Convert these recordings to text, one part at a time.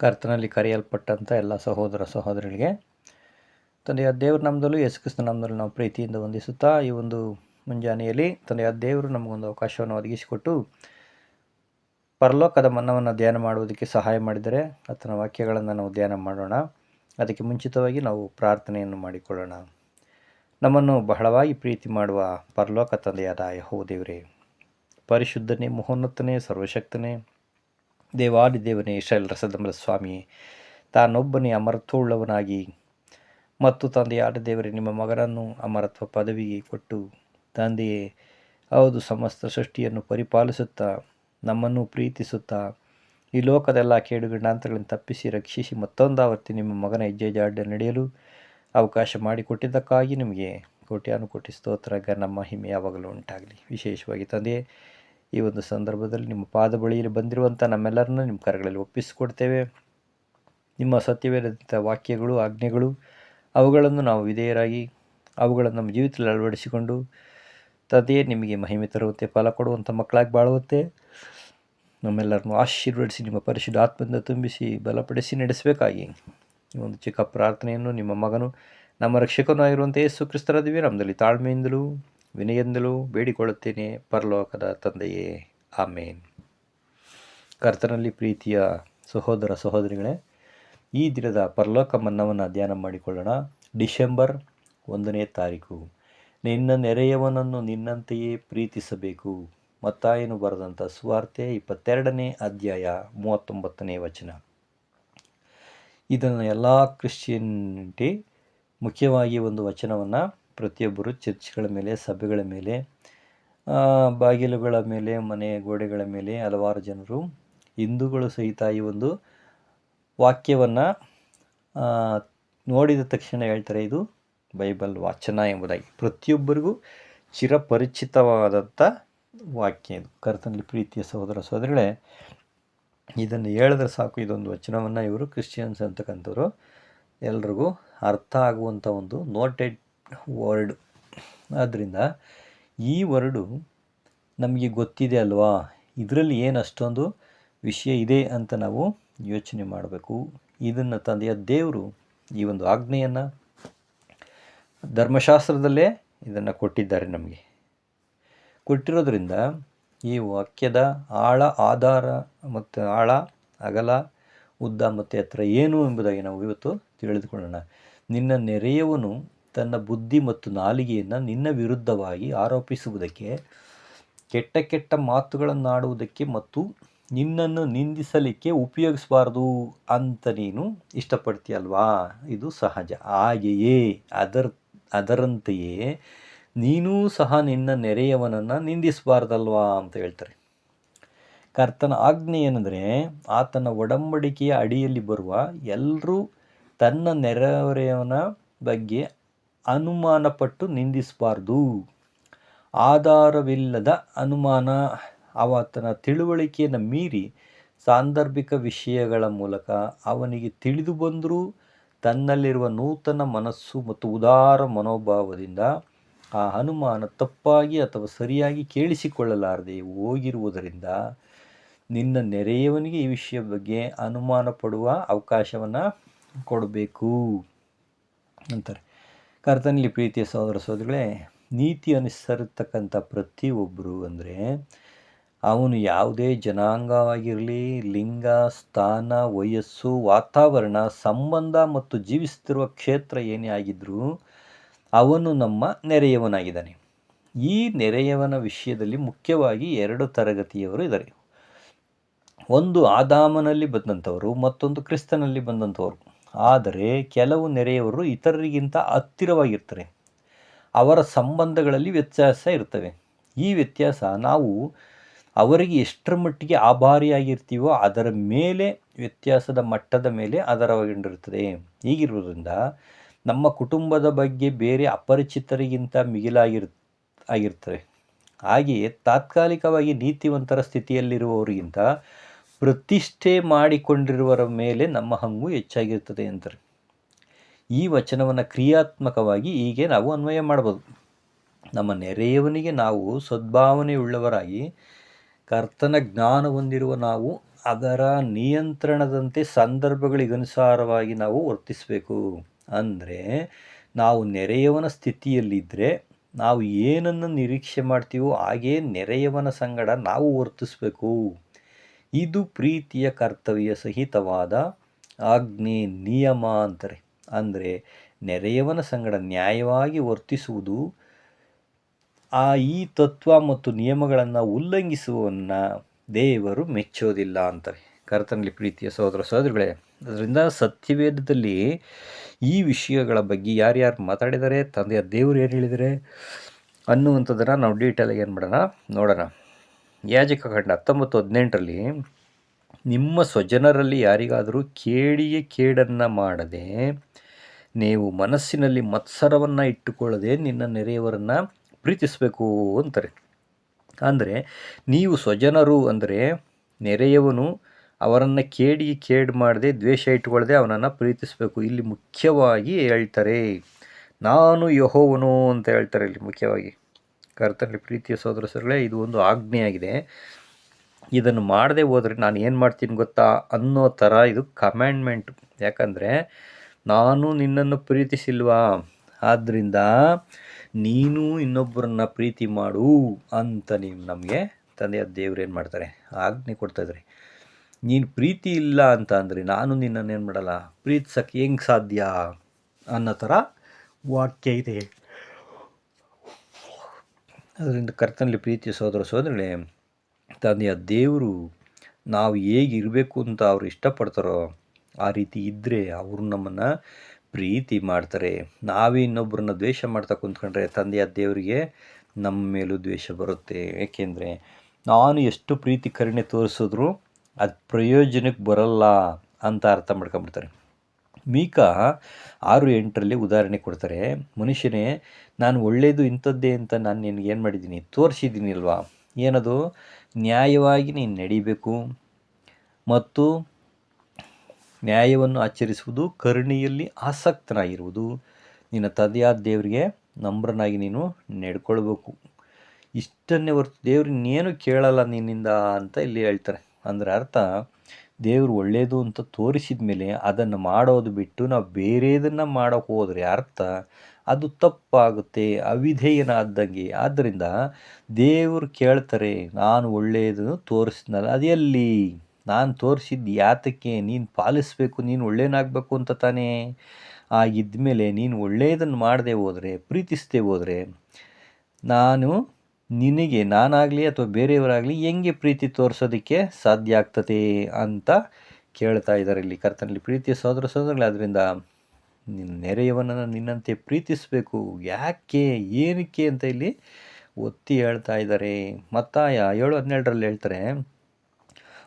ಕರ್ತನಲ್ಲಿ ಕರೆಯಲ್ಪಟ್ಟಂಥ ಎಲ್ಲ ಸಹೋದರ ಸಹೋದರಿಗಳಿಗೆ ತಂದೆಯ ದೇವರು ನಮ್ಮದಲ್ಲೂ ಯೇಸು ನಮ್ಮದಲ್ಲೂ ನಾವು ಪ್ರೀತಿಯಿಂದ ವಂದಿಸುತ್ತಾ ಈ ಒಂದು ಮುಂಜಾನೆಯಲ್ಲಿ ತಂದೆಯ ದೇವರು ನಮಗೊಂದು ಅವಕಾಶವನ್ನು ಒದಗಿಸಿಕೊಟ್ಟು ಪರಲೋಕದ ಮನ್ನವನ್ನು ಧ್ಯಾನ ಮಾಡುವುದಕ್ಕೆ ಸಹಾಯ ಮಾಡಿದರೆ ಆತನ ವಾಕ್ಯಗಳನ್ನು ನಾವು ಧ್ಯಾನ ಮಾಡೋಣ. ಅದಕ್ಕೆ ಮುಂಚಿತವಾಗಿ ನಾವು ಪ್ರಾರ್ಥನೆಯನ್ನು ಮಾಡಿಕೊಳ್ಳೋಣ. ನಮ್ಮನ್ನು ಬಹಳವಾಗಿ ಪ್ರೀತಿ ಮಾಡುವ ಪರಲೋಕ ತಂದೆಯಾದ ಯಹೋ ದೇವರೇ, ಪರಿಶುದ್ಧನೇ, ಮಹೋನ್ನತನೇ, ಸರ್ವಶಕ್ತನೇ ದೇವಾದಿ ದೇವನೇ ಇಸ್ರಾಯೇಲ್ ರಸದಮಲ ಸ್ವಾಮಿ, ತಾನೊಬ್ಬನೇ ಅಮರತ್ವವುಳ್ಳವನಾಗಿ ಮತ್ತು ತಂದೆಯಾದ ದೇವರೇ ನಿಮ್ಮ ಮಗನನ್ನು ಅಮರತ್ವ ಪದವಿಗೆ ಕೊಟ್ಟು ತಂದೆಯೇ, ಹೌದು, ಸಮಸ್ತ ಸೃಷ್ಟಿಯನ್ನು ಪರಿಪಾಲಿಸುತ್ತಾ, ನಮ್ಮನ್ನು ಪ್ರೀತಿಸುತ್ತಾ, ಈ ಲೋಕದೆಲ್ಲ ಕೇಡುಗಂಡಾಂತರಗಳನ್ನು ತಪ್ಪಿಸಿ ರಕ್ಷಿಸಿ ಮತ್ತೊಂದಾವರ್ತಿ ನಿಮ್ಮ ಮಗನ ಹೆಜ್ಜೆ ನಡೆಯಲು ಅವಕಾಶ ಮಾಡಿಕೊಟ್ಟಿದ್ದಕ್ಕಾಗಿ ನಿಮಗೆ ಕೋಟ್ಯಾನುಕೋಟಿ ಸ್ತೋತ್ರ ನಮ್ಮ ಹಿಮೆ ಯಾವಾಗಲೂ ಉಂಟಾಗಲಿ. ವಿಶೇಷವಾಗಿ ತಂದೆಯೇ ಈ ಒಂದು ಸಂದರ್ಭದಲ್ಲಿ ನಿಮ್ಮ ಪಾದ ಬಳಿಯಲ್ಲಿ ಬಂದಿರುವಂಥ ನಮ್ಮೆಲ್ಲರನ್ನ ನಿಮ್ಮ ಕರಗಳಲ್ಲಿ ಒಪ್ಪಿಸಿಕೊಡ್ತೇವೆ. ನಿಮ್ಮ ಸತ್ಯವೇದಂಥ ವಾಕ್ಯಗಳು, ಆಜ್ಞೆಗಳು, ಅವುಗಳನ್ನು ನಾವು ವಿಧೇಯರಾಗಿ, ಅವುಗಳನ್ನು ನಮ್ಮ ಜೀವಿತದಲ್ಲಿ ಅಳವಡಿಸಿಕೊಂಡು ತದೆಯೇ ನಿಮಗೆ ಮಹಿಮೆ ತರುವಂತೆ, ಫಲ ಕೊಡುವಂಥ ಮಕ್ಕಳಾಗಿ ಬಾಳುವಂತೆ ನಮ್ಮೆಲ್ಲರನ್ನು ಆಶೀರ್ವದಿಸಿ, ನಿಮ್ಮ ಪರಿಶುದ್ಧ ಆತ್ಮದಿಂದ ತುಂಬಿಸಿ, ಬಲಪಡಿಸಿ ನಡೆಸಬೇಕಾಗಿ ಈ ಒಂದು ಚಿಕ್ಕ ಪ್ರಾರ್ಥನೆಯನ್ನು ನಿಮ್ಮ ಮಗನು, ನಮ್ಮ ರಕ್ಷಕನೂ ಆಗಿರುವಂತೆ ಯೇಸು ಕ್ರಿಸ್ತರ ನಮ್ಮದಲ್ಲಿ ತಾಳ್ಮೆಯಿಂದಲೂ ವಿನಯದಿಂದಲೂ ಬೇಡಿಕೊಳ್ಳುತ್ತೇನೆ ಪರಲೋಕದ ತಂದೆಯೇ. ಆಮೇನ್. ಕರ್ತನಲ್ಲಿ ಪ್ರೀತಿಯ ಸಹೋದರ ಸಹೋದರಿಗಳೇ, ಈ ದಿನದ ಪರಲೋಕ ಮನ್ನವನ್ನು ಧ್ಯಾನ ಮಾಡಿಕೊಳ್ಳೋಣ. ಡಿಸೆಂಬರ್ ಒಂದನೇ ತಾರೀಕು. ನಿನ್ನ ನೆರೆಯವನನ್ನು ನಿನ್ನಂತೆಯೇ ಪ್ರೀತಿಸಬೇಕು. ಮತ್ತಾಯನು ಬರೆದಂಥ ಸುವಾರ್ತೆ ಇಪ್ಪತ್ತೆರಡನೇ ಅಧ್ಯಾಯ ಮೂವತ್ತೊಂಬತ್ತನೇ ವಚನ. ಇದನ್ನು ಎಲ್ಲ ಕ್ರಿಶ್ಚಿಯನ್ಟಿ ಮುಖ್ಯವಾಗಿ ಒಂದು ವಚನವನ್ನು ಪ್ರತಿಯೊಬ್ಬರು ಚರ್ಚ್ಗಳ ಮೇಲೆ, ಸಭೆಗಳ ಮೇಲೆ ಬಾಗಿಲುಗಳ ಮೇಲೆ, ಮನೆ ಗೋಡೆಗಳ ಮೇಲೆ ಹಲವಾರು ಜನರು ಹಿಂದೂಗಳು ಸಹಿತ ಈ ಒಂದು ವಾಕ್ಯವನ್ನು ನೋಡಿದ ತಕ್ಷಣ ಹೇಳ್ತಾರೆ, ಇದು ಬೈಬಲ್ ವಾಚನ ಎಂಬುದಾಗಿ. ಪ್ರತಿಯೊಬ್ಬರಿಗೂ ಚಿರಪರಿಚಿತವಾದಂಥ ವಾಕ್ಯ ಇದು. ಕರ್ತನಲ್ಲಿ ಪ್ರೀತಿಯ ಸಹೋದರ ಸಹೋದರಿಗಳೇ, ಇದನ್ನು ಹೇಳಿದ್ರೆ ಸಾಕು, ಇದೊಂದು ವಚನವನ್ನು ಇವರು ಕ್ರಿಶ್ಚಿಯನ್ಸ್ ಅಂತಕ್ಕಂಥವ್ರು ಎಲ್ರಿಗೂ ಅರ್ಥ ಆಗುವಂಥ ಒಂದು ನೋಟೆಡ್ ವರ್ಡ್. ಆದ್ದರಿಂದ ಈ ವರ್ಡು ನಮಗೆ ಗೊತ್ತಿದೆ ಅಲ್ವಾ? ಇದರಲ್ಲಿ ಏನು ಅಷ್ಟೊಂದು ವಿಷಯ ಇದೆ ಅಂತ ನಾವು ಯೋಚನೆ ಮಾಡಬೇಕು. ಇದನ್ನು ತಂದೆಯ ದೇವರು ಈ ಒಂದು ಆಜ್ಞೆಯನ್ನು ಧರ್ಮಶಾಸ್ತ್ರದಲ್ಲೇ ಇದನ್ನು ಕೊಟ್ಟಿದ್ದಾರೆ ನಮಗೆ. ಕೊಟ್ಟಿರೋದ್ರಿಂದ ಈ ವಾಕ್ಯದ ಆಳ, ಆಧಾರ ಮತ್ತು ಆಳ, ಅಗಲ, ಉದ್ದ ಮತ್ತು ಎತ್ತರ ಏನು ಎಂಬುದಾಗಿ ನಾವು ಇವತ್ತು ತಿಳಿದುಕೊಳ್ಳೋಣ. ನಿನ್ನ ನೆರೆಯವನು ತನ್ನ ಬುದ್ಧಿ ಮತ್ತು ನಾಲಿಗೆಯನ್ನು ನಿನ್ನ ವಿರುದ್ಧವಾಗಿ ಆರೋಪಿಸುವುದಕ್ಕೆ, ಕೆಟ್ಟ ಕೆಟ್ಟ ಮಾತುಗಳನ್ನಾಡುವುದಕ್ಕೆ ಮತ್ತು ನಿನ್ನನ್ನು ನಿಂದಿಸಲಿಕ್ಕೆ ಉಪಯೋಗಿಸಬಾರ್ದು ಅಂತ ನೀನು ಇಷ್ಟಪಡ್ತೀಯಲ್ವಾ? ಇದು ಸಹಜ. ಹಾಗೆಯೇ ಅದರ, ಅದರಂತೆಯೇ ನೀನೂ ಸಹ ನಿನ್ನ ನೆರೆಯವನನ್ನು ನಿಂದಿಸಬಾರ್ದಲ್ವಾ ಅಂತ ಹೇಳ್ತಾರೆ. ಕರ್ತನ ಆಜ್ಞೆ ಏನಂದರೆ, ಆತನ ಒಡಂಬಡಿಕೆಯ ಅಡಿಯಲ್ಲಿ ಬರುವ ಎಲ್ಲರೂ ತನ್ನ ನೆರೆಯವನ ಬಗ್ಗೆ ಅನುಮಾನಪಟ್ಟು ನಿಂದಿಸಬಾರ್ದು. ಆಧಾರವಿಲ್ಲದ ಅನುಮಾನ, ಆತನ ತಿಳುವಳಿಕೆಯನ್ನು ಮೀರಿ ಸಾಂದರ್ಭಿಕ ವಿಷಯಗಳ ಮೂಲಕ ಅವನಿಗೆ ತಿಳಿದು ಬಂದರೂ ತನ್ನಲ್ಲಿರುವ ನೂತನ ಮನಸ್ಸು ಮತ್ತು ಉದಾರ ಮನೋಭಾವದಿಂದ ಆ ಅನುಮಾನ ತಪ್ಪಾಗಿ ಅಥವಾ ಸರಿಯಾಗಿ ಕೇಳಿಸಿಕೊಳ್ಳಲಾರದೆ ಹೋಗಿರುವುದರಿಂದ ನಿನ್ನ ನೆರೆಯವನಿಗೆ ಈ ವಿಷಯ ಬಗ್ಗೆ ಅನುಮಾನ ಪಡುವ ಅವಕಾಶವನ್ನು ಕೊಡಬೇಕು. ಅಂತಾರೆ. ಕರ್ತನಲ್ಲಿ ಪ್ರೀತಿಯ ಸಹೋದರ ಸಹೋದರಿಗಳೇ, ನೀತಿ ಅನುಸರಿರ್ತಕ್ಕಂಥ ಪ್ರತಿಯೊಬ್ಬರು ಅಂದರೆ, ಅವನು ಯಾವುದೇ ಜನಾಂಗವಾಗಿರಲಿ, ಲಿಂಗ, ಸ್ಥಾನ, ವಯಸ್ಸು, ವಾತಾವರಣ, ಸಂಬಂಧ ಮತ್ತು ಜೀವಿಸುತ್ತಿರುವ ಕ್ಷೇತ್ರ ಏನೇ ಆಗಿದ್ದರೂ ಅವನು ನಮ್ಮ ನೆರೆಯವನಾಗಿದ್ದಾನೆ. ಈ ನೆರೆಯವನ ವಿಷಯದಲ್ಲಿ ಮುಖ್ಯವಾಗಿ ಎರಡು ತರಗತಿಯವರು ಇದ್ದಾರೆ. ಒಂದು ಆದಾಮನಲ್ಲಿ ಬಂದಂಥವರು, ಮತ್ತೊಂದು ಕ್ರಿಸ್ತನಲ್ಲಿ ಬಂದಂಥವರು. ಆದರೆ ಕೆಲವು ನೆರೆಯವರು ಇತರರಿಗಿಂತ ಹತ್ತಿರವಾಗಿರ್ತಾರೆ. ಅವರ ಸಂಬಂಧಗಳಲ್ಲಿ ವ್ಯತ್ಯಾಸ ಇರ್ತವೆ. ಈ ವ್ಯತ್ಯಾಸ ನಾವು ಅವರಿಗೆ ಎಷ್ಟರ ಮಟ್ಟಿಗೆ ಆಭಾರಿಯಾಗಿರ್ತೀವೋ ಅದರ ಮೇಲೆ ವ್ಯತ್ಯಾಸದ ಮಟ್ಟದ ಮೇಲೆ ಆಧಾರವಾಗಿರುತ್ತದೆ ಹೀಗಿರುವುದರಿಂದ ನಮ್ಮ ಕುಟುಂಬದ ಬಗ್ಗೆ ಬೇರೆ ಅಪರಿಚಿತರಿಗಿಂತ ಮಿಗಿಲಾಗಿರ್, ಆಗಿರ್ತವೆ. ಹಾಗೆಯೇ ತಾತ್ಕಾಲಿಕವಾಗಿ ನೀತಿವಂತರ ಸ್ಥಿತಿಯಲ್ಲಿರುವವರಿಗಿಂತ ಪ್ರತಿಷ್ಠೆ ಮಾಡಿಕೊಂಡಿರುವರ ಮೇಲೆ ನಮ್ಮ ಹಂಗು ಹೆಚ್ಚಾಗಿರ್ತದೆ ಅಂತಾರೆ. ಈ ವಚನವನ್ನು ಕ್ರಿಯಾತ್ಮಕವಾಗಿ ಹೀಗೆ ನಾವು ಅನ್ವಯ ಮಾಡ್ಬೋದು. ನಮ್ಮ ನೆರೆಯವನಿಗೆ ನಾವು ಸದ್ಭಾವನೆಯುಳ್ಳವರಾಗಿ ಕರ್ತನ ಜ್ಞಾನ ಹೊಂದಿರುವ ನಾವು ಅದರ ನಿಯಂತ್ರಣದಂತೆ ಸಂದರ್ಭಗಳಿಗನುಸಾರವಾಗಿ ನಾವು ವರ್ತಿಸಬೇಕು. ಅಂದರೆ ನಾವು ನೆರೆಯವನ ಸ್ಥಿತಿಯಲ್ಲಿದ್ದರೆ ನಾವು ಏನನ್ನು ನಿರೀಕ್ಷೆ ಮಾಡ್ತೀವೋ ಹಾಗೇ ನೆರೆಯವನ ಸಂಗಡ ನಾವು ವರ್ತಿಸಬೇಕು. ಇದು ಪ್ರೀತಿಯ ಕರ್ತವ್ಯ ಸಹಿತವಾದ ಆಜ್ಞೆ, ನಿಯಮ ಅಂತಾರೆ. ಅಂದರೆ ನೆರೆಯವನ ಸಂಗಡ ನ್ಯಾಯವಾಗಿ ವರ್ತಿಸುವುದು, ಆ ಈ ತತ್ವ ಮತ್ತು ನಿಯಮಗಳನ್ನು ಉಲ್ಲಂಘಿಸುವನ್ನ ದೇವರು ಮೆಚ್ಚೋದಿಲ್ಲ ಅಂತಾರೆ. ಕರ್ತನಲ್ಲಿ ಪ್ರೀತಿಯ ಸಹೋದರ ಸಹೋದರಿಗಳೇ, ಅದರಿಂದ ಸತ್ಯವೇದದಲ್ಲಿ ಈ ವಿಷಯಗಳ ಬಗ್ಗೆ ಯಾರ್ಯಾರು ಮಾತಾಡಿದರೆ, ತಂದೆಯ ದೇವರು ಏನು ಹೇಳಿದರೆ ಅನ್ನುವಂಥದ್ದನ್ನು ನಾವು ಡೀಟೇಲಾಗಿ ಏನು ಮಾಡೋಣ, ನೋಡೋಣ. ಯಾಜಕ ಕಂಡ ಹತ್ತೊಂಬತ್ತು ಹದಿನೆಂಟರಲ್ಲಿ, ನಿಮ್ಮ ಸ್ವಜನರಲ್ಲಿ ಯಾರಿಗಾದರೂ ಕೇಡಿಗೆ ಕೇಡನ್ನು ಮಾಡದೆ, ನೀವು ಮನಸ್ಸಿನಲ್ಲಿ ಮತ್ಸರವನ್ನು ಇಟ್ಟುಕೊಳ್ಳದೆ ನಿನ್ನ ನೆರೆಯವರನ್ನು ಪ್ರೀತಿಸಬೇಕು ಅಂತಾರೆ. ಅಂದರೆ, ನೀವು ಸ್ವಜನರು ಅಂದರೆ ನೆರೆಯವನು ಅವರನ್ನು ಕೇಡಿಗೆ ಕೇಡು ಮಾಡದೆ, ದ್ವೇಷ ಇಟ್ಟುಕೊಳ್ಳದೆ ಅವನನ್ನು ಪ್ರೀತಿಸಬೇಕು. ಇಲ್ಲಿ ಮುಖ್ಯವಾಗಿ ಹೇಳ್ತಾರೆ, ನಾನು ಯಹೋವನು ಅಂತ ಹೇಳ್ತಾರೆ ಇಲ್ಲಿ ಮುಖ್ಯವಾಗಿ. ಕರ್ತನಲ್ಲಿ ಪ್ರೀತಿಯ ಸೋದರ ಸರಗಳೇ ಇದು ಒಂದು ಆಜ್ಞೆಯಾಗಿದೆ. ಇದನ್ನು ಮಾಡದೆ ಹೋದರೆ ನಾನು ಏನು ಮಾಡ್ತೀನಿ ಗೊತ್ತಾ? ಅನ್ನೋ ಥರ ಇದು ಕಮ್ಯಾಂಡ್ಮೆಂಟ್ ಯಾಕಂದರೆ, ನಾನು ನಿನ್ನನ್ನು ಪ್ರೀತಿಸಿಲ್ವಾ? ಆದ್ದರಿಂದ ನೀನು ಇನ್ನೊಬ್ಬರನ್ನ ಪ್ರೀತಿ ಮಾಡು ಅಂತ ನೀವು ನಮಗೆ ತಂದೆಯ ದೇವ್ರು ಏನು ಮಾಡ್ತಾರೆ? ಆಜ್ಞೆ ಕೊಡ್ತಾಯಿದ್ರಿ ನೀನು ಪ್ರೀತಿ ಇಲ್ಲ ಅಂತ ಅಂದರೆ ನಾನು ನಿನ್ನನ್ನು ಏನು ಮಾಡಲ್ಲ? ಪ್ರೀತಿಸೋಕ್ಕೆ ಹೆಂಗೆ ಸಾಧ್ಯ ಅನ್ನೋ ಥರ ವಾಕ್ಯ ಇದೆ. ಅದರಿಂದ ಕರ್ತನಲ್ಲಿ ಪ್ರೀತಿಯ ಸೋದರ ಸೋದರಳೆ ತಂದೆಯ ದೇವರು ನಾವು ಹೇಗೆ ಇರಬೇಕು ಅಂತ ಅವರು ಇಷ್ಟಪಡ್ತಾರೋ ಆ ರೀತಿ ಇದ್ದರೆ ಅವರು ನಮ್ಮನ್ನು ಪ್ರೀತಿ ಮಾಡ್ತಾರೆ. ನಾವೇ ಇನ್ನೊಬ್ಬರನ್ನ ದ್ವೇಷ ಮಾಡ್ತಾ ಕುಂತ್ಕೊಂಡ್ರೆ ತಂದೆಯ ದೇವರಿಗೆ ನಮ್ಮ ಮೇಲೂ ದ್ವೇಷ ಬರುತ್ತೆ. ಏಕೆಂದರೆ ನಾನು ಎಷ್ಟು ಪ್ರೀತಿ ಕರುಣೆ ತೋರಿಸಿದ್ರು ಅದು ಪ್ರಯೋಜನಕ್ಕೆ ಬರಲ್ಲ ಅಂತ ಅರ್ಥ ಮಾಡ್ಕೊಂಬಿಡ್ತಾರೆ ಮೀಕ ಆರು ಎಂಟರಲ್ಲಿ ಉದಾಹರಣೆ ಕೊಡ್ತಾರೆ, ಮನುಷ್ಯನೇ, ನಾನು ಒಳ್ಳೆಯದು ಇಂಥದ್ದೇ ಅಂತ ನಾನು ನಿನಗೆ ಏನು ಮಾಡಿದ್ದೀನಿ? ತೋರಿಸಿದ್ದೀನಿ ಅಲ್ವಾ ಏನದು? ನ್ಯಾಯವಾಗಿ ನೀನು ನಡಿಬೇಕು. ಮತ್ತು ನ್ಯಾಯವನ್ನು ಆಚರಿಸುವುದು ಕರುಣೆಯಲ್ಲಿ ಆಸಕ್ತನಾಗಿರುವುದು. ನಿನ್ನ ತಂದೆಯಾದ ದೇವರಿಗೆ ನಮ್ರನಾಗಿ ನೀನು ನಡ್ಕೊಳ್ಬೇಕು. ಇಷ್ಟನ್ನೇ ಹೊರತು ದೇವ್ರು ಕೇಳಲ್ಲ ನಿನ್ನಿಂದ ಅಂತ ಇಲ್ಲಿ ಹೇಳ್ತಾರೆ. ಅಂದರೆ ಅರ್ಥ ದೇವರು ಒಳ್ಳೆಯದು ಅಂತ ತೋರಿಸಿದ ಮೇಲೆ ಅದನ್ನು ಮಾಡೋದು ಬಿಟ್ಟು ನಾವು ಬೇರೆದನ್ನು ಮಾಡೋಕೆ ಹೋದರೆ ಅರ್ಥ? ಅದು ತಪ್ಪಾಗುತ್ತೆ, ಅವಿಧೇಯನಾದಂಗೆ. ಆದ್ದರಿಂದ ದೇವರು ಕೇಳ್ತಾರೆ, ನಾನು ಒಳ್ಳೆಯದನ್ನು ತೋರಿಸಿದ್ನಲ್ಲ, ಅದು ಎಲ್ಲಿ? ನಾನು ತೋರಿಸಿದ್ದು ಯಾತಕ್ಕೆ? ನೀನು ಪಾಲಿಸಬೇಕು, ನೀನು ಒಳ್ಳೆಯನಾಗಬೇಕು ಅಂತ ತಾನೇ? ಆಗಿದ್ದ ಮೇಲೆ ನೀನು ಒಳ್ಳೆಯದನ್ನು ಮಾಡದೆ ಹೋದರೆ, ಪ್ರೀತಿಸದೆ ಹೋದರೆ, ನಾನು ನಿನಗೆ ನಾನಾಗಲಿ ಅಥವಾ ಬೇರೆಯವರಾಗಲಿ ಹೆಂಗೆ ಪ್ರೀತಿ ತೋರಿಸೋದಕ್ಕೆ ಸಾಧ್ಯ ಆಗ್ತದೆ ಅಂತ ಕೇಳ್ತಾ ಇದ್ದಾರೆ ಇಲ್ಲಿ ಕರ್ತನಲ್ಲಿ ಪ್ರೀತಿಯ ಸೋದರಗಳೇ ಅದರಿಂದ ನಿನ್ನ ನೆರೆಯವನನ್ನು ನಿನ್ನಂತೆ ಪ್ರೀತಿಸಬೇಕು. ಯಾಕೆ, ಏನಕ್ಕೆ ಅಂತ ಇಲ್ಲಿ ಒತ್ತಿ ಹೇಳ್ತಾ ಇದ್ದಾರೆ. ಮತ್ತಾಯ ಏಳು ಹನ್ನೆರಡರಲ್ಲಿ ಹೇಳ್ತಾರೆ,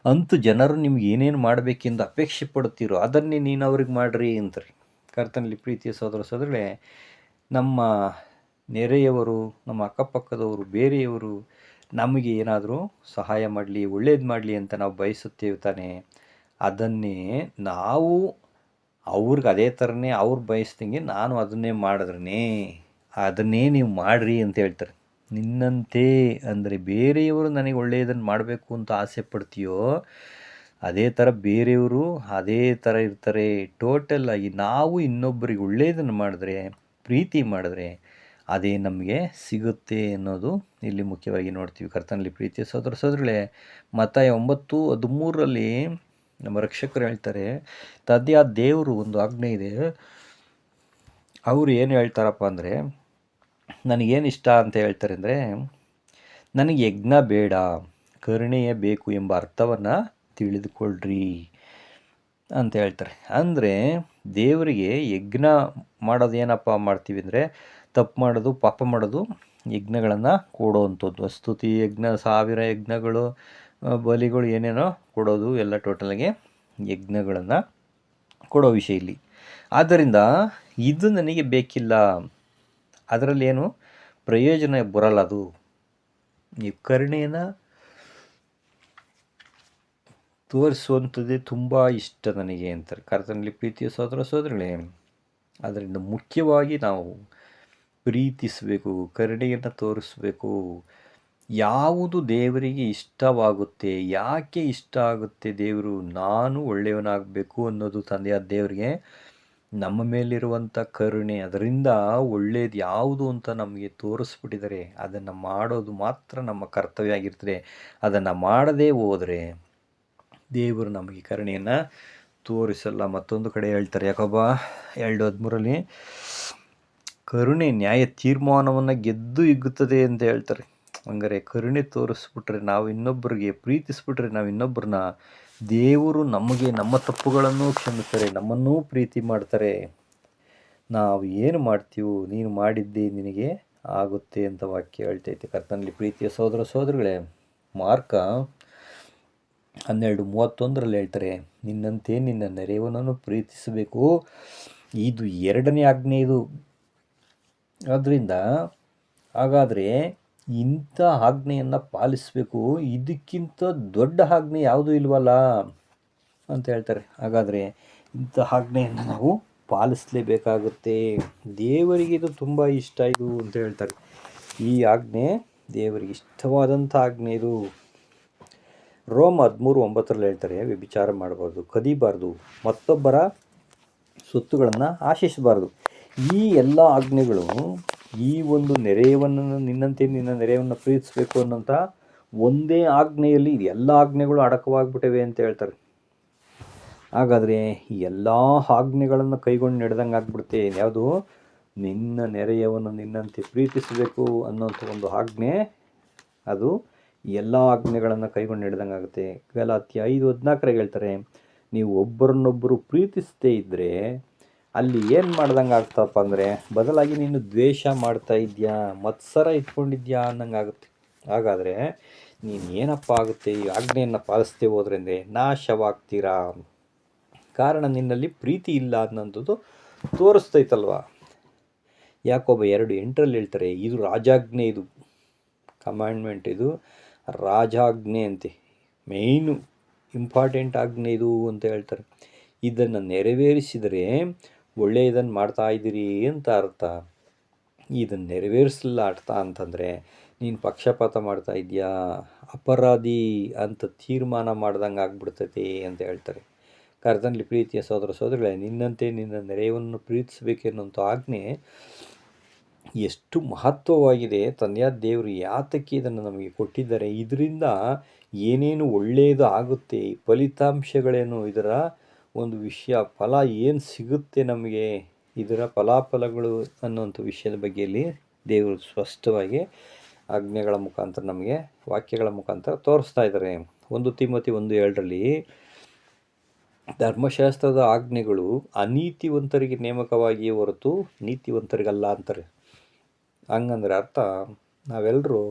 ಅಂತೂ ಜನರು ನಿಮ್ಗೆ ಏನೇನು ಮಾಡಬೇಕೆಂದು ಅಪೇಕ್ಷೆ ಪಡುತ್ತೀರೋ ಅದನ್ನೇ ನೀನು ಅವ್ರಿಗೆ ಮಾಡಿರಿ ಅಂತಾರೆ. ಕರ್ತನಲ್ಲಿ ಪ್ರೀತಿಯ ಸೋದರ ಸೋದರಗಳೇ ನಮ್ಮ ನೆರೆಯವರು, ನಮ್ಮ ಅಕ್ಕಪಕ್ಕದವರು, ಬೇರೆಯವರು ನಮಗೆ ಏನಾದರೂ ಸಹಾಯ ಮಾಡಲಿ, ಒಳ್ಳೇದು ಮಾಡಲಿ ಅಂತ ನಾವು ಬಯಸುತ್ತೇವೆ ತಾನೆ. ಅದನ್ನೇ ನಾವು ಅವ್ರಿಗೆ ಅದೇ ಥರನೇ ಅವ್ರು ಬಯಸ್ದಂಗೆ ನಾನು ಅದನ್ನೇ ಮಾಡಿದ್ರೇ ಅದನ್ನೇ ನೀವು ಮಾಡಿರಿ ಅಂತ ಹೇಳ್ತಾರೆ. ನಿನ್ನಂತೆ ಅಂದರೆ ಬೇರೆಯವರು ನನಗೆ ಒಳ್ಳೆಯದನ್ನು ಮಾಡಬೇಕು ಅಂತ ಆಸೆ ಪಡ್ತೀಯೋ, ಅದೇ ಥರ ಬೇರೆಯವರು ಅದೇ ಥರ ಇರ್ತಾರೆ. ಟೋಟಲ್ ಆಗಿ ನಾವು ಇನ್ನೊಬ್ಬರಿಗೆ ಒಳ್ಳೆಯದನ್ನು ಮಾಡಿದ್ರೆ, ಪ್ರೀತಿ ಮಾಡಿದ್ರೆ ಅದೇ ನಮಗೆ ಸಿಗುತ್ತೆ ಅನ್ನೋದು ಇಲ್ಲಿ ಮುಖ್ಯವಾಗಿ ನೋಡ್ತೀವಿ. ಕರ್ತನಲ್ಲಿ ಪ್ರೀತಿಯ ಸೋದರ ಸೋದರಗಳೇ ಮತ ಒಂಬತ್ತು ಹದಿಮೂರರಲ್ಲಿ ನಮ್ಮ ರಕ್ಷಕರು ಹೇಳ್ತಾರೆ, ತದ್ಯ ದೇವರು ಒಂದು ಆಜ್ಞೆ ಇದೆ. ಅವರು ಏನು ಹೇಳ್ತಾರಪ್ಪ ಅಂದರೆ, ನನಗೇನು ಇಷ್ಟ ಅಂತ ಹೇಳ್ತಾರೆ ಅಂದರೆ, ನನಗೆ ಯಜ್ಞ ಬೇಡ, ಕರುಣೆಯೇ ಬೇಕು ಎಂಬ ಅರ್ಥವನ್ನು ತಿಳಿದುಕೊಳ್ಳ್ರಿ ಅಂತ ಹೇಳ್ತಾರೆ. ಅಂದರೆ ದೇವರಿಗೆ ಯಜ್ಞ ಮಾಡೋದು ಏನಪ್ಪ ಮಾಡ್ತೀವಿ ಅಂದರೆ ತಪ್ಪು ಮಾಡೋದು, ಪಾಪ ಮಾಡೋದು ಯಜ್ಞಗಳನ್ನು ಕೊಡೋವಂಥದ್ದು. ಸ್ತುತಿ ಯಜ್ಞ, ಸಾವಿರ ಯಜ್ಞಗಳು ಬಲಿಗಳು ಏನೇನೋ ಕೊಡೋದು ಎಲ್ಲ ಟೋಟಲಾಗಿ ಯಜ್ಞಗಳನ್ನು ಕೊಡೋ ವಿಷಯ ಇಲ್ಲಿ. ಆದ್ದರಿಂದ ಇದು ನನಗೆ ಬೇಕಿಲ್ಲ. ಅದರಲ್ಲೇನು ಪ್ರಯೋಜನ ಬರಲ್ಲ ಅದು. ನೀವು ಕರುಣೆಯನ್ನು ತೋರಿಸುವಂಥದ್ದೇ ತುಂಬ ಇಷ್ಟ ನನಗೆ ಅಂತಾರೆ. ಕರ್ತನಲ್ಲಿ ಪ್ರೀತಿಯ ಸೋದರ ಸೋದರಗಳೇ ಅದರಿಂದ ಮುಖ್ಯವಾಗಿ ನಾವು ಪ್ರೀತಿಸಬೇಕು, ಕರುಣೆಯನ್ನು ತೋರಿಸ್ಬೇಕು. ಯಾವುದು ದೇವರಿಗೆ ಇಷ್ಟವಾಗುತ್ತೆ, ಯಾಕೆ ಇಷ್ಟ ಆಗುತ್ತೆ ದೇವರು? ನಾನು ಒಳ್ಳೆಯವನಾಗಬೇಕು ಅನ್ನೋದು ತಂದೆಯಾದ ದೇವರಿಗೆ ನಮ್ಮ ಮೇಲಿರುವಂಥ ಕರುಣೆ. ಅದರಿಂದ ಒಳ್ಳೆಯದು ಯಾವುದು ಅಂತ ನಮಗೆ ತೋರಿಸ್ಬಿಟ್ಟಿದ್ದಾರೆ ಅದನ್ನು ಮಾಡೋದು ಮಾತ್ರ ನಮ್ಮ ಕರ್ತವ್ಯ ಆಗಿರ್ತದೆ. ಅದನ್ನು ಮಾಡದೇ ಹೋದರೆ ದೇವರು ನಮಗೆ ಕರುಣೆಯನ್ನು ತೋರಿಸಲ್ಲ. ಮತ್ತೊಂದು ಕಡೆ ಹೇಳ್ತಾರೆ ಯಾಕೊಬ್ಬ ಎರಡು ಹದಿಮೂರಲ್ಲಿ ಕರುಣೆ ನ್ಯಾಯ ತೀರ್ಮಾನವನ್ನು ಗೆದ್ದು ಇಗ್ಗುತ್ತದೆ ಅಂತ ಹೇಳ್ತಾರೆ. ಹಂಗಾರೆ ಕರುಣೆ ತೋರಿಸ್ಬಿಟ್ರೆ ನಾವು ಇನ್ನೊಬ್ಬರಿಗೆ ಪ್ರೀತಿಸ್ಬಿಟ್ರೆ ನಾವು ಇನ್ನೊಬ್ಬರನ್ನ ದೇವರು ನಮಗೆ ನಮ್ಮ ತಪ್ಪುಗಳನ್ನು ಕ್ಷಮಿಸ್ತಾರೆ, ನಮ್ಮನ್ನೂ ಪ್ರೀತಿ ಮಾಡ್ತಾರೆ. ನಾವು ಏನು ಮಾಡ್ತೀವೋ ನೀನು ಮಾಡಿದ್ದೇ ನಿನಗೆ ಆಗುತ್ತೆ ಅಂತ ವಾಕ್ಯ ಹೇಳ್ತೈತೆ ಕರ್ತನಲ್ಲಿ ಪ್ರೀತಿಯ ಸೋದರ ಸೋದರಿಗಳೇ ಮಾರ್ಕ ಹನ್ನೆರಡು ಮೂವತ್ತೊಂದರಲ್ಲಿ ಹೇಳ್ತಾರೆ, ನಿನ್ನಂತೆ ನಿನ್ನ ನೆರೆಯವನನ್ನು ಪ್ರೀತಿಸಬೇಕು. ಇದು ಎರಡನೇ ಆಜ್ಞೆ ಇದು. ಆದ್ದರಿಂದ ಹಾಗಾದರೆ ಇಂಥ ಆಜ್ಞೆಯನ್ನು ಪಾಲಿಸಬೇಕು. ಇದಕ್ಕಿಂತ ದೊಡ್ಡ ಆಜ್ಞೆ ಯಾವುದೂ ಇಲ್ವಲ್ಲ ಅಂತ ಹೇಳ್ತಾರೆ. ಹಾಗಾದರೆ ಇಂಥ ಆಜ್ಞೆಯನ್ನು ನಾವು ಪಾಲಿಸಲೇಬೇಕಾಗುತ್ತೆ. ದೇವರಿಗೆ ಇದು ತುಂಬ ಇಷ್ಟ ಇದು ಅಂತ ಹೇಳ್ತಾರೆ. ಈ ಆಜ್ಞೆ ದೇವರಿಗೆ ಇಷ್ಟವಾದಂಥ ಆಜ್ಞೆ ಇದು. ರೋಮ್ ಹದಿಮೂರು ಒಂಬತ್ತರಲ್ಲಿ ಹೇಳ್ತಾರೆ, ವ್ಯಭಿಚಾರ ಮಾಡಬಾರ್ದು, ಕದಿಬಾರ್ದು, ಮತ್ತೊಬ್ಬರ ಸುತ್ತುಗಳನ್ನು ಆಶಿಸಬಾರ್ದು. ಈ ಎಲ್ಲ ಆಜ್ಞೆಗಳು ಈ ಒಂದು ನೆರೆಯವನ್ನು ನಿನ್ನಂತೆ ನಿನ್ನ ನೆರೆಯವನ್ನು ಪ್ರೀತಿಸಬೇಕು ಅನ್ನೋಂಥ ಒಂದೇ ಆಜ್ಞೆಯಲ್ಲಿ ಎಲ್ಲ ಆಜ್ಞೆಗಳು ಅಡಕವಾಗ್ಬಿಟ್ಟಿವೆ ಅಂತ ಹೇಳ್ತಾರೆ. ಹಾಗಾದರೆ ಈ ಎಲ್ಲ ಆಜ್ಞೆಗಳನ್ನು ಕೈಗೊಂಡು ನಡೆದಂಗೆ ಆಗ್ಬಿಡುತ್ತೆ. ಯಾವುದು ನಿನ್ನ ನೆರೆಯವನ್ನು ನಿನ್ನಂತೆ ಪ್ರೀತಿಸಬೇಕು ಅನ್ನೋಂಥ ಒಂದು ಆಜ್ಞೆ. ಅದು ಎಲ್ಲ ಆಜ್ಞೆಗಳನ್ನು ಕೈಗೊಂಡು ನಡೆದಂಗೆ ಆಗುತ್ತೆ. ಗಲಾತಿ ಐದು ಹದಿನಾಲ್ಕರಾಗ ಹೇಳ್ತಾರೆ, ನೀವು ಒಬ್ಬರನ್ನೊಬ್ಬರು ಪ್ರೀತಿಸದೇ ಇದ್ದರೆ ಅಲ್ಲಿ ಏನು ಮಾಡ್ದಂಗೆ ಆಗ್ತಪ್ಪ ಅಂದರೆ, ಬದಲಾಗಿ ನೀನು ದ್ವೇಷ ಮಾಡ್ತಾ ಇದೆಯಾ, ಮತ್ಸರ ಇಟ್ಕೊಂಡಿದ್ಯಾ ಅನ್ನಂಗೆ ಆಗುತ್ತೆ ಹಾಗಾದರೆ ನೀನು ಏನಪ್ಪ ಆಗುತ್ತೆ, ಈ ಆಜ್ಞೆಯನ್ನು ಪಾಲಿಸ್ತೇ ಹೋದ್ರೆ ಅಂದರೆ ನಾಶವಾಗ್ತೀರಾ? ಕಾರಣ ನಿನ್ನಲ್ಲಿ ಪ್ರೀತಿ ಇಲ್ಲ ಅನ್ನೋಂಥದ್ದು ತೋರಿಸ್ತೈತಲ್ವ? ಯಾಕೊಬ್ಬ ಎರಡು ಎಂಟ್ರಲ್ಲಿ ಹೇಳ್ತಾರೆ, ಇದು ರಾಜಾಜ್ಞೆ ಇದು. ಕಮಾಂಡ್ಮೆಂಟ್ ಇದು, ರಾಜಾಜ್ಞೆ ಅಂತೆ. ಮೇಯ್ನು ಇಂಪಾರ್ಟೆಂಟ್ ಆಜ್ಞೆ ಇದು ಅಂತ ಹೇಳ್ತಾರೆ. ಇದನ್ನು ನೆರವೇರಿಸಿದರೆ ಒಳ್ಳೆಯದನ್ನು ಮಾಡ್ತಾ ಇದ್ದೀರಿ ಅಂತ ಅರ್ಥ. ಇದನ್ನು ನೆರವೇರಿಸಲಿಲ್ಲ ಅರ್ಥ ಅಂತಂದರೆ, ನೀನು ಪಕ್ಷಪಾತ ಮಾಡ್ತಾ ಇದೆಯಾ ಅಪರಾಧಿ ಅಂತ ತೀರ್ಮಾನ ಮಾಡ್ದಂಗೆ ಆಗ್ಬಿಡ್ತೈತಿ ಅಂತ ಹೇಳ್ತಾರೆ. ಕರ್ತನಲ್ಲಿ ಪ್ರೀತಿಯ ಸೋದರ ಸೋದರಿಗಳೇ, ನಿನ್ನಂತೆ ನಿನ್ನ ನೆರೆಯವನ್ನು ಪ್ರೀತಿಸಬೇಕೆನ್ನುವಂಥ ಆಜ್ಞೆ ಎಷ್ಟು ಮಹತ್ವವಾಗಿದೆ. ತಂದೆಯಾದ ದೇವರು ಯಾತಕ್ಕೆ ಇದನ್ನು ನಮಗೆ ಕೊಟ್ಟಿದ್ದಾರೆ. ಇದರಿಂದ ಏನೇನು ಒಳ್ಳೆಯದು ಆಗುತ್ತೆ, ಫಲಿತಾಂಶಗಳೇನು ಇದರ ಒಂದು ವಿಷಯ, ಫಲ ಏನು ಸಿಗುತ್ತೆ ನಮಗೆ, ಇದರ ಫಲಾಫಲಗಳು ಅನ್ನುವಂಥ ವಿಷಯದ ಬಗ್ಗೆಯಲ್ಲಿ ದೇವರು ಸ್ಪಷ್ಟವಾಗಿ ಆಜ್ಞೆಗಳ ಮುಖಾಂತರ ನಮಗೆ ವಾಕ್ಯಗಳ ಮುಖಾಂತರ ತೋರಿಸ್ತಾ ಇದ್ದಾರೆ. ಒಂದು ತಿಮ್ಮತಿ ಒಂದು ಎರಡರಲ್ಲಿ ಧರ್ಮಶಾಸ್ತ್ರದ ಆಜ್ಞೆಗಳು ಅನೀತಿವಂತರಿಗೆ ನೇಮಕವಾಗಿಯೇ ಹೊರತು ನೀತಿವಂತರಿಗಲ್ಲ ಅಂತಾರೆ. ಹಂಗಂದ್ರೆ ಅರ್ಥ ನಾವೆಲ್ಲರೂ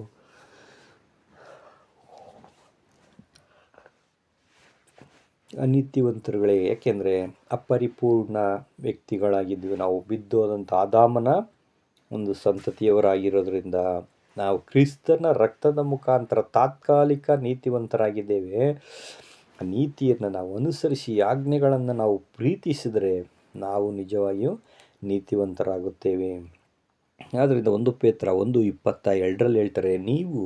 ಅನೀತಿವಂತರುಗಳೇ ಯಾಕೆಂದರೆ ಅಪರಿಪೂರ್ಣ ವ್ಯಕ್ತಿಗಳಾಗಿದ್ವಿ ನಾವು ಬಿದ್ದೋದಂಥ ಆದಾಮನ ಒಂದು ಸಂತತಿಯವರಾಗಿರೋದ್ರಿಂದ ನಾವು ಕ್ರಿಸ್ತನ ರಕ್ತದ ಮುಖಾಂತರ ತಾತ್ಕಾಲಿಕ ನೀತಿವಂತರಾಗಿದ್ದೇವೆ. ಆ ನೀತಿಯನ್ನು ನಾವು ಅನುಸರಿಸಿ ಆಜ್ಞೆಗಳನ್ನು ನಾವು ಪ್ರೀತಿಸಿದರೆ ನಾವು ನಿಜವಾಗಿಯೂ ನೀತಿವಂತರಾಗುತ್ತೇವೆ. ಆದ್ದರಿಂದ ಒಂದು ಪೇತ್ರ ಒಂದು ಇಪ್ಪತ್ತ ಎರಡರಲ್ಲಿ ಹೇಳ್ತಾರೆ, ನೀವು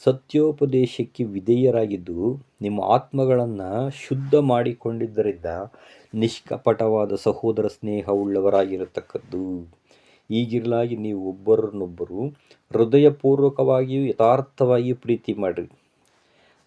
ಸತ್ಯೋಪದೇಶಕ್ಕೆ ವಿಧೇಯರಾಗಿದ್ದು, ನಿಮ್ಮ ಆತ್ಮಗಳನ್ನು ಶುದ್ಧ ಮಾಡಿಕೊಂಡಿದ್ದರಿಂದ ನಿಷ್ಕಪಟವಾದ ಸಹೋದರ ಸ್ನೇಹವುಳ್ಳವರಾಗಿರತಕ್ಕದ್ದು. ಈಗಿರಲಾಗಿ ನೀವು ಒಬ್ಬರನ್ನೊಬ್ಬರು ಹೃದಯಪೂರ್ವಕವಾಗಿಯೂ ಯಥಾರ್ಥವಾಗಿಯೂ ಪ್ರೀತಿ ಮಾಡಿರಿ.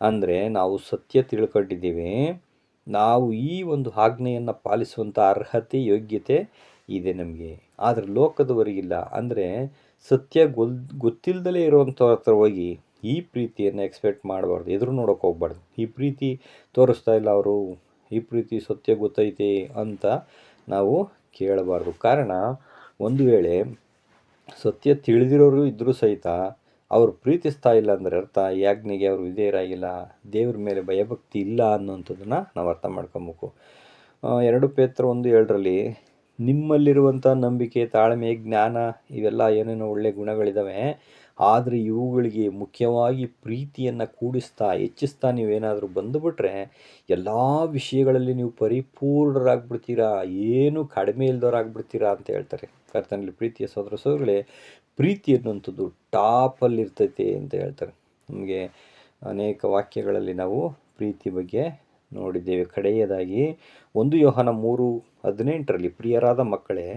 ಅಂದರೆ ನಾವು ಸತ್ಯ ತಿಳ್ಕೊಂಡಿದ್ದೇವೆ. ನಾವು ಈ ಒಂದು ಆಜ್ಞೆಯನ್ನು ಪಾಲಿಸುವಂಥ ಅರ್ಹತೆ, ಯೋಗ್ಯತೆ ಇದೆ ನಮಗೆ. ಆದರೆ ಲೋಕದವರಿಗಿಲ್ಲ. ಅಂದರೆ ಸತ್ಯ ಗೊಲ್ ಗೊತ್ತಿಲ್ಲದಲೇ ಇರುವಂಥ ಹೋಗಿ ಈ ಪ್ರೀತಿಯನ್ನು ಎಕ್ಸ್ಪೆಕ್ಟ್ ಮಾಡಬಾರ್ದು. ಎದುರು ನೋಡೋಕೆ ಹೋಗ್ಬಾರ್ದು. ಈ ಪ್ರೀತಿ ತೋರಿಸ್ತಾ ಇಲ್ಲ ಅವರು, ಈ ಪ್ರೀತಿ ಸತ್ಯ ಗೊತ್ತೈತೆ ಅಂತ ನಾವು ಕೇಳಬಾರ್ದು. ಕಾರಣ, ಒಂದು ವೇಳೆ ಸತ್ಯ ತಿಳಿದಿರೋರು ಇದ್ದರೂ ಸಹಿತ ಅವರು ಪ್ರೀತಿಸ್ತಾ ಇಲ್ಲ ಅಂದರೆ ಅರ್ಥ ಯಾಜ್ಞೆಗೆ ಅವರು ವಿಧೇಯರಾಗಿಲ್ಲ, ದೇವ್ರ ಮೇಲೆ ಭಯಭಕ್ತಿ ಇಲ್ಲ ಅನ್ನೋಂಥದ್ದನ್ನು ನಾವು ಅರ್ಥ ಮಾಡ್ಕೊಬೇಕು. ಎರಡು ಪೇತ್ರ ಒಂದು ಎರಡರಲ್ಲಿ ನಿಮ್ಮಲ್ಲಿರುವಂಥ ನಂಬಿಕೆ, ತಾಳ್ಮೆ, ಜ್ಞಾನ ಇವೆಲ್ಲ ಏನೇನೋ ಒಳ್ಳೆಯ ಗುಣಗಳಿದ್ದಾವೆ ಆದರೆ ಇವುಗಳಿಗೆ ಮುಖ್ಯವಾಗಿ ಪ್ರೀತಿಯನ್ನು ಕೂಡಿಸ್ತಾ, ಹೆಚ್ಚಿಸ್ತಾ ನೀವೇನಾದರೂ ಬಂದುಬಿಟ್ರೆ ಎಲ್ಲ ವಿಷಯಗಳಲ್ಲಿ ನೀವು ಪರಿಪೂರ್ಣರಾಗ್ಬಿಡ್ತೀರಾ, ಏನು ಕಡಿಮೆ ಇಲ್ದವರಾಗ್ಬಿಡ್ತೀರಾ ಅಂತ ಹೇಳ್ತಾರೆ. ಕರ್ತನಲ್ಲಿ ಪ್ರೀತಿಯ ಸೋದರ ಸೋದರಗಳೇ, ಪ್ರೀತಿ ಅನ್ನುವಂಥದ್ದು ಟಾಪಲ್ಲಿರ್ತೈತೆ ಅಂತ ಹೇಳ್ತಾರೆ. ನಮಗೆ ಅನೇಕ ವಾಕ್ಯಗಳಲ್ಲಿ ನಾವು ಪ್ರೀತಿ ಬಗ್ಗೆ ನೋಡಿದ್ದೇವೆ. ಕಡೆಯದಾಗಿ ಒಂದು ಯೋಹನ ಮೂರು ಹದಿನೆಂಟರಲ್ಲಿ, ಪ್ರಿಯರಾದ ಮಕ್ಕಳೇ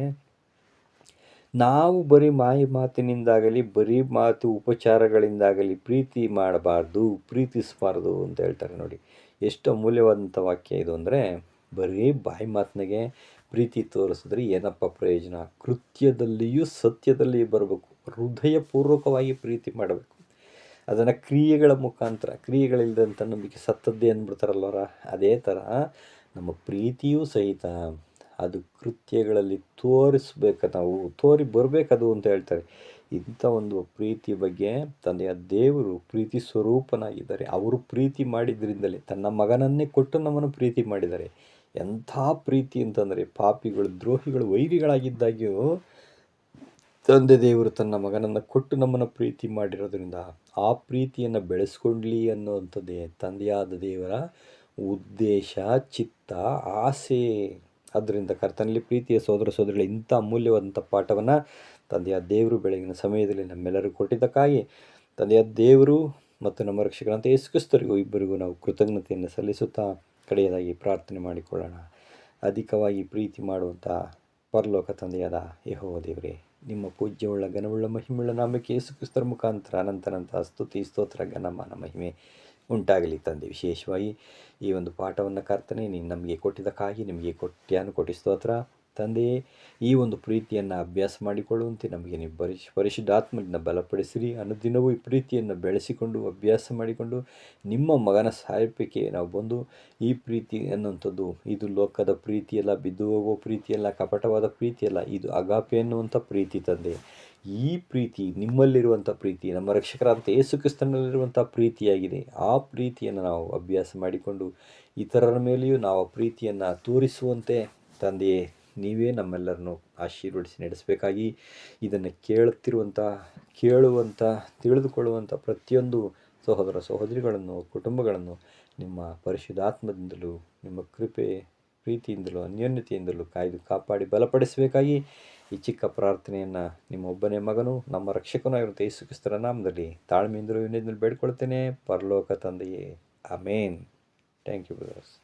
ನಾವು ಬರೀ ಮಾಯಿ ಮಾತಿನಿಂದಾಗಲಿ, ಬರೀ ಮಾತು ಉಪಚಾರಗಳಿಂದಾಗಲಿ ಪ್ರೀತಿ ಮಾಡಬಾರ್ದು, ಪ್ರೀತಿಸಬಾರ್ದು ಅಂತ ಹೇಳ್ತಾರೆ ನೋಡಿ. ಎಷ್ಟು ಅಮೂಲ್ಯವಾದಂಥ ವಾಕ್ಯ ಇದು ಅಂದರೆ, ಬರೀ ಬಾಯಿ ಮಾತಿನಾಗೆ ಪ್ರೀತಿ ತೋರಿಸಿದ್ರೆ ಏನಪ್ಪ ಪ್ರಯೋಜನ? ಕೃತ್ಯದಲ್ಲಿಯೂ ಸತ್ಯದಲ್ಲಿ ಬರಬೇಕು. ಹೃದಯಪೂರ್ವಕವಾಗಿ ಪ್ರೀತಿ ಮಾಡಬೇಕು. ಅದನ್ನು ಕ್ರಿಯೆಗಳ ಮುಖಾಂತರ ಕ್ರಿಯೆಗಳಿಲ್ಲದಂಥ ನಂಬಿಕೆ ಸತ್ತದ್ದೇ ಅಂದ್ಬಿಡ್ತಾರಲ್ಲವರ ಅದೇ ಥರ ನಮ್ಮ ಪ್ರೀತಿಯೂ ಸಹಿತ ಅದು ಕೃತ್ಯಗಳಲ್ಲಿ ತೋರಿಸ್ಬೇಕು, ನಾವು ತೋರಿ ಬರಬೇಕದು ಅಂತ ಹೇಳ್ತಾರೆ. ಇಂಥ ಒಂದು ಪ್ರೀತಿ ಬಗ್ಗೆ ತಂದೆಯ ದೇವರು ಪ್ರೀತಿ ಸ್ವರೂಪನಾಗಿದ್ದಾರೆ. ಅವರು ಪ್ರೀತಿ ಮಾಡಿದ್ರಿಂದಲೇ ತನ್ನ ಮಗನನ್ನೇ ಕೊಟ್ಟು ನಮ್ಮನ್ನು ಪ್ರೀತಿ ಮಾಡಿದ್ದಾರೆ. ಎಂಥ ಪ್ರೀತಿ ಅಂತಂದರೆ ಪಾಪಿಗಳು, ದ್ರೋಹಿಗಳು, ವೈರಿಗಳಾಗಿದ್ದಾಗ್ಯೂ ತಂದೆ ದೇವರು ತನ್ನ ಮಗನನ್ನು ಕೊಟ್ಟು ನಮ್ಮನ್ನು ಪ್ರೀತಿ ಮಾಡಿರೋದ್ರಿಂದ ಆ ಪ್ರೀತಿಯನ್ನು ಬೆಳೆಸ್ಕೊಂಡ್ಲಿ ಅನ್ನುವಂಥದ್ದೇ ತಂದೆಯಾದ ದೇವರ ಉದ್ದೇಶ, ಚಿತ್ತ, ಆಸೆ. ಆದ್ದರಿಂದ ಕರ್ತನಲ್ಲಿ ಪ್ರೀತಿಯ ಸೋದರ ಸೋದರಿಗಳ ಇಂಥ ಅಮೂಲ್ಯವಾದಂಥ ಪಾಠವನ್ನು ತಂದೆಯ ದೇವರು ಬೆಳಗಿನ ಸಮಯದಲ್ಲಿ ನಮ್ಮೆಲ್ಲರಿಗೂ ಕೊಟ್ಟಿದ್ದಕ್ಕಾಗಿ ತಂದೆಯ ದೇವರು ಮತ್ತು ನಮ್ಮ ರಕ್ಷಕರಂತ ಯೇಸು ಇಬ್ಬರಿಗೂ ನಾವು ಕೃತಜ್ಞತೆಯನ್ನು ಸಲ್ಲಿಸುತ್ತಾ ಕಡೆಯದಾಗಿ ಪ್ರಾರ್ಥನೆ ಮಾಡಿಕೊಳ್ಳೋಣ. ಅಧಿಕವಾಗಿ ಪ್ರೀತಿ ಮಾಡುವಂಥ ಪರಲೋಕ ತಂದೆಯಾದ ಯಹೋ ದೇವರೇ, ನಿಮ್ಮ ಪೂಜ್ಯವುಳ್ಳ, ಘನವುಳ್ಳ ಮಹಿಮೆಯುಳ್ಳ ನಾಮಕ್ಕೆ ಯೇಸು ಕ್ರಿಸ್ತರ ಮುಖಾಂತರ ಅನಂತನಂತಹ ಸ್ತುತಿ, ಸ್ತೋತ್ರ, ಘನಮಾನ, ಮಹಿಮೆ. ಉಂಟಾಗಲಿ ತಂದೆ. ವಿಶೇಷವಾಗಿ ಈ ಒಂದು ಪಾಠವನ್ನು ಕರ್ತನೆ, ನೀನು ನಮಗೆ ಕೊಟ್ಟಿದ್ದಕ್ಕಾಗಿ ನಿಮಗೆ ಕೊಟ್ಟ್ಯಾನು ಕೊಟ್ಟಿಸ್ತೋತ್ರ ತಂದೆಯೇ, ಈ ಒಂದು ಪ್ರೀತಿಯನ್ನು ಅಭ್ಯಾಸ ಮಾಡಿಕೊಳ್ಳುವಂತೆ ನಮಗೆ ನೀವು ಪರಿಶ್, ಪರಿಶುದ್ಧಾತ್ಮದಿಂದ ಬಲಪಡಿಸಿರಿ. ಅನುದಿನವೂ ಈ ಪ್ರೀತಿಯನ್ನು ಬೆಳೆಸಿಕೊಂಡು, ಅಭ್ಯಾಸ ಮಾಡಿಕೊಂಡು, ನಿಮ್ಮ ಮಗನ ಸಾಹಿತ್ಯಕ್ಕೆ ನಾವು ಬಂದು ಈ ಪ್ರೀತಿ ಅನ್ನುವಂಥದ್ದು ಇದು ಲೋಕದ ಪ್ರೀತಿಯಲ್ಲ, ಬಿದ್ದು ಹೋಗುವ ಪ್ರೀತಿಯಲ್ಲ, ಕಪಟವಾದ ಪ್ರೀತಿಯಲ್ಲ, ಇದು ಅಗಾಪೆ ಅನ್ನುವಂಥ ಪ್ರೀತಿ ತಂದೆ. ಈ ಪ್ರೀತಿ ನಿಮ್ಮಲ್ಲಿರುವಂಥ ಪ್ರೀತಿ, ನಮ್ಮ ರಕ್ಷಕರಾದಂಥ ಯೇಸು ಕ್ರಿಸ್ತನಲ್ಲಿರುವಂಥ ಪ್ರೀತಿಯಾಗಿದೆ. ಆ ಪ್ರೀತಿಯನ್ನು ನಾವು ಅಭ್ಯಾಸ ಮಾಡಿಕೊಂಡು ಇತರರ ಮೇಲೆಯೂ ನಾವು ಆ ಪ್ರೀತಿಯನ್ನು ತೋರಿಸುವಂತೆ ತಂದೆಯೇ, ನೀವೇ ನಮ್ಮೆಲ್ಲರನ್ನು ಆಶೀರ್ವದಿಸಿ ನಡೆಸಬೇಕಾಗಿ ಇದನ್ನು ಕೇಳುತ್ತಿರುವಂಥ ಕೇಳುವಂಥ ತಿಳಿದುಕೊಳ್ಳುವಂಥ ಪ್ರತಿಯೊಂದು ಸಹೋದರ ಸಹೋದರಿಗಳನ್ನು, ಕುಟುಂಬಗಳನ್ನು ನಿಮ್ಮ ಪರಿಶುದ್ಧಾತ್ಮದಿಂದಲೂ, ನಿಮ್ಮ ಕೃಪೆ, ಪ್ರೀತಿಯಿಂದಲೂ, ಅನ್ಯೋನ್ಯತೆಯಿಂದಲೂ ಕಾಯ್ದು ಕಾಪಾಡಿ ಬಲಪಡಿಸಬೇಕಾಗಿ ಈ ಚಿಕ್ಕ ಪ್ರಾರ್ಥನೆಯನ್ನು ನಿಮ್ಮ ಒಬ್ಬನೇ ಮಗನು, ನಮ್ಮ ರಕ್ಷಕನೂ ಆಗಿರುತ್ತೆ ಯೇಸು ಕ್ರಿಸ್ತರ ನಾಮದಲ್ಲಿ ತಾಳ್ಮೆಯಿಂದಲೂ ವಿನಯದಿಂದಲೂ ಬೇಡ್ಕೊಳ್ತೇನೆ. ಪರಲೋಕ ತಂದೆಯೇ ಅಮೇನ್ ಥ್ಯಾಂಕ್ ಯು ಬ್ರದರ್ಸ್.